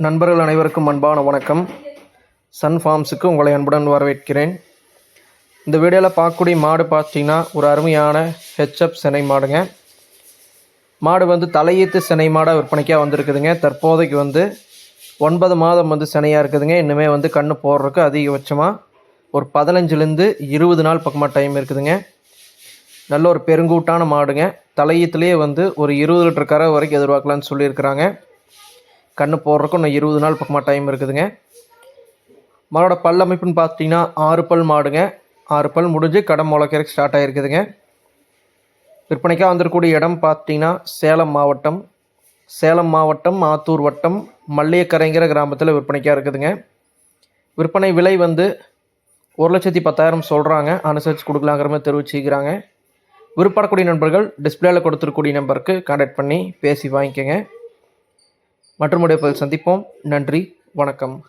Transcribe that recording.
நண்பர்கள் அனைவருக்கும் அன்பான வணக்கம். சன் ஃபார்ம்ஸுக்கு உங்களை அன்புடன் வரவேற்கிறேன். இந்த வீடியோவில் பார்க்கக்கூடிய மாடு பார்த்தீங்கன்னா ஒரு அருமையான ஹெச்எப் சினை மாடுங்க. மாடு வந்து தலையீத்து சினை மாடாக விற்பனைக்காக வந்திருக்குதுங்க. தற்போதைக்கு வந்து ஒன்பது மாதம் வந்து சினையாக இருக்குதுங்க. இன்னுமே வந்து கண்ணு போடுறதுக்கு அதிகபட்சமாக ஒரு பதினஞ்சுலேருந்து இருபது நாள் பக்கமாக டைம் இருக்குதுங்க. நல்ல ஒரு பெருங்கூட்டான மாடுங்க. தலையீத்துலேயே வந்து ஒரு இருபது லிட்டர் கரை வரைக்கும் எதிர்பார்க்கலான்னு சொல்லியிருக்கிறாங்க. கண்ணு போடுறதுக்கு இன்னும் இருபது நாள் பக்கமாக டைம் இருக்குதுங்க. மாடோட பல் அமைப்புன்னு பார்த்தீங்கன்னா ஆறு பல் மாடுங்க. ஆறு பல் முடிஞ்சு கடை முளைக்கிறதுக்கு ஸ்டார்ட் ஆகிருக்குதுங்க விற்பனைக்காக வந்துருக்கூடிய இடம் பார்த்தீங்கன்னா சேலம் மாவட்டம். சேலம் மாவட்டம் ஆத்தூர் வட்டம் மல்லியக்கரைங்கிற கிராமத்தில் விற்பனைக்காக இருக்குதுங்க. விற்பனை விலை வந்து ஒரு லட்சத்தி பத்தாயிரம் சொல்கிறாங்க அனுசரித்து கொடுக்கலாங்கிற மாதிரி தெரிவிச்சுக்கிறாங்க. விருப்பப்படக்கூடிய நண்பர்கள் டிஸ்பிளேயில் கொடுத்துருக்கூடிய நம்பருக்கு கான்டாக்ட் பண்ணி பேசி வாங்கிக்கோங்க. மற்றும் உடைய பதில் சந்திப்போம். நன்றி. வணக்கம்.